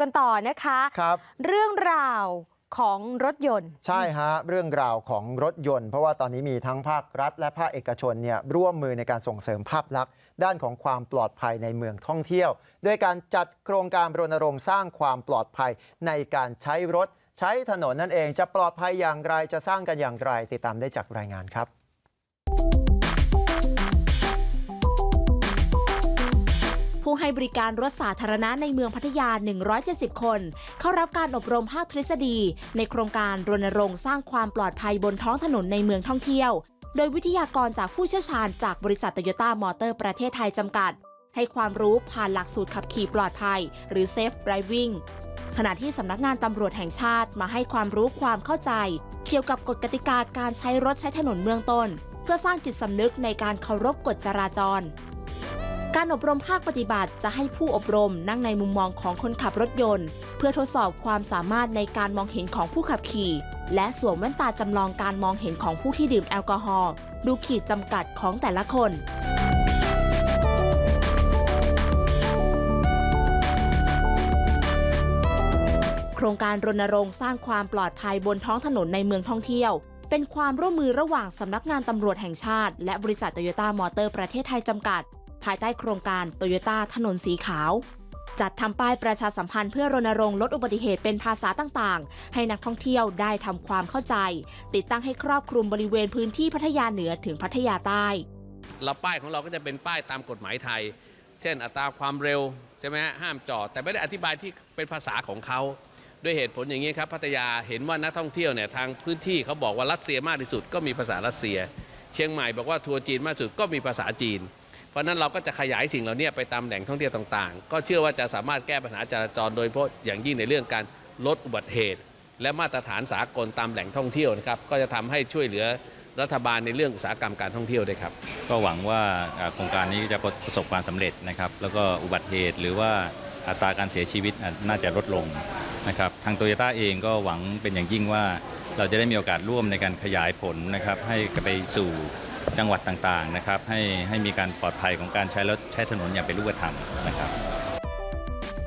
กันต่อนะคะครับเรื่องราวของรถยนต์ ใช่ฮะเรื่องราวของรถยนต์ เพราะว่าตอนนี้มีทั้งภาครัฐ และภาคเอกชนเนี่ยร่วมมือในการส่งเสริมภาพลักษณ์ ด้านของความปลอดภัยในเมืองท่องเที่ยว ด้วยการจัดโครงการรณรงค์สร้างความปลอดภัยในการใช้รถ ใช้ถนนนั่นเองจะปลอดภัยอย่างไรจะสร้างกันอย่างไร ติดตามได้จากรายงานครับ ให้บริการรถสาธารณะในเมืองพัทยา 170 คน เข้ารับการอบรมภาคทฤษฎี ในโครงการรณรงค์สร้างความปลอดภัยบนท้องถนนในเมืองท่องเที่ยว โดยวิทยากรจากผู้เชี่ยวชาญจากบริษัทโตโยต้ามอเตอร์ประเทศไทยจำกัด ให้ความรู้ผ่านหลักสูตรขับขี่ปลอดภัย หรือ Safe Driving ขณะที่สำนักงานตำรวจแห่งชาติมาให้ความรู้ความเข้าใจ เกี่ยวกับกฎกติกาการใช้รถใช้ถนนเมืองต้น เพื่อสร้างจิตสำนึกในการเคารพกฎจราจร การอบรมภาคปฏิบัติจะให้ผู้อบรมนั่งในมุมมองของคนขับรถยนต์ เพื่อทดสอบความสามารถในการมองเห็นของผู้ขับขี่ และสวมแว่นตาจำลองการมองเห็นของผู้ที่ดื่มแอลกอฮอล์ดูขีดจำกัดของแต่ละคนโครงการรณรงค์สร้างความปลอดภัยบนท้องถนนในเมืองท่องเที่ยว เป็นความร่วมมือระหว่างสำนักงานตำรวจแห่งชาติ และบริษัทโตโยต้ามอเตอร์ประเทศไทยจำกัด ภายใต้โครงการโตโยต้าถนนสีขาว จัดทำป้ายประชาสัมพันธ์เพื่อรณรงค์ลดอุบัติเหตุเป็นภาษาต่างๆ ให้นักท่องเที่ยวได้ทำความเข้าใจ ติดตั้งให้ครอบคลุมบริเวณพื้นที่พัทยาเหนือถึงพัทยาใต้เราป้ายของเราก็จะเป็นป้ายตามกฎหมายไทย เช่น อัตราความเร็วใช่ไหมฮะห้ามจอดแต่ไม่ได้อธิบายที่เป็นภาษาของเขาด้วยเหตุผลอย่างนี้ครับพัทยาเห็นว่านักท่องเที่ยวเนี่ยทางพื้นที่เขาบอกว่ารัสเซียมากที่สุดก็มีภาษารัสเซีย เชียงใหม่บอกว่าทัวร์จีนมากที่สุดก็มีภาษาจีน ราะนั้นเราก็จะขยายสิ่งเหล่านี้ไปตามแหล่งท่องเที่ยวต่างๆ ก็เชื่อว่าจะสามารถแก้ปัญหาจราจรโดยเฉพาะอย่างยิ่งในเรื่องการลดอุบัติเหตุ และมาตรฐานสากลตามแหล่งท่องเที่ยวนะครับก็จะทำให้ช่วยเหลือรัฐบาลในเรื่องอุตสาหกรรมการท่องเที่ยวด้วยครับ ก็หวังว่าโครงการนี้จะประสบความสำเร็จนะครับ แล้วก็อุบัติเหตุหรือว่าอัตราการเสียชีวิตน่าจะลดลงนะครับทางโตโยต้าเองก็หวังเป็นอย่างยิ่งว่าเราจะได้มีโอกาสร่วมในการขยายผลนะครับให้ไปสู่ จังหวัดต่างๆนะครับให้ให้มีการปลอดภัยของการใช้รถใช้ถนนอย่างเป็นรูปธรรมนะครับ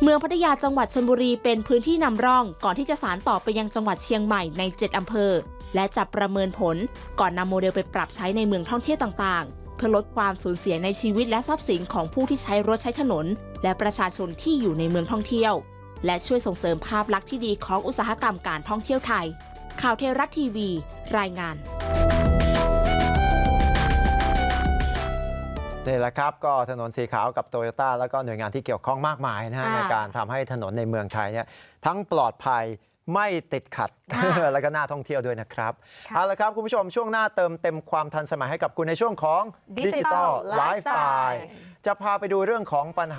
เมืองพัทยาจังหวัดชลบุรีเป็นพื้นที่นำร่อง ก่อนที่จะสารต่อไปยังจังหวัดเชียงใหม่ใน 7 อำเภอ และจะประเมินผลก่อนนำโมเดลไปปรับใช้ในเมืองท่องเที่ยวต่างๆ เพื่อลดความสูญเสียในชีวิตและทรัพย์สินของผู้ที่ใช้รถใช้ถนน และประชาชนที่อยู่ในเมืองท่องเที่ยว และช่วยส่งเสริมภาพลักษณ์ที่ดีของอุตสาหกรรมการท่องเที่ยวไทย ข่าวเทรัฐทีวี รายงาน นี่แหละครับก็ถนนสีขาวกับโตโยต้าแล้วก็หน่วยงานที่เกี่ยวข้องมากมายนะฮะอ่า ในการทำให้ถนนในเมืองไทยเนี่ยทั้งปลอดภัยไม่ติดขัดค่ะแล้วก็น่าท่องเที่ยวด้วยนะครับค่ะเอาละครับคุณผู้ชมช่วงหน้าเติมเต็มความทันสมัยให้กับคุณในช่วงของ Digital Digital Lifestyle Lifestyle จะพาไปดูเรื่องของปัญหา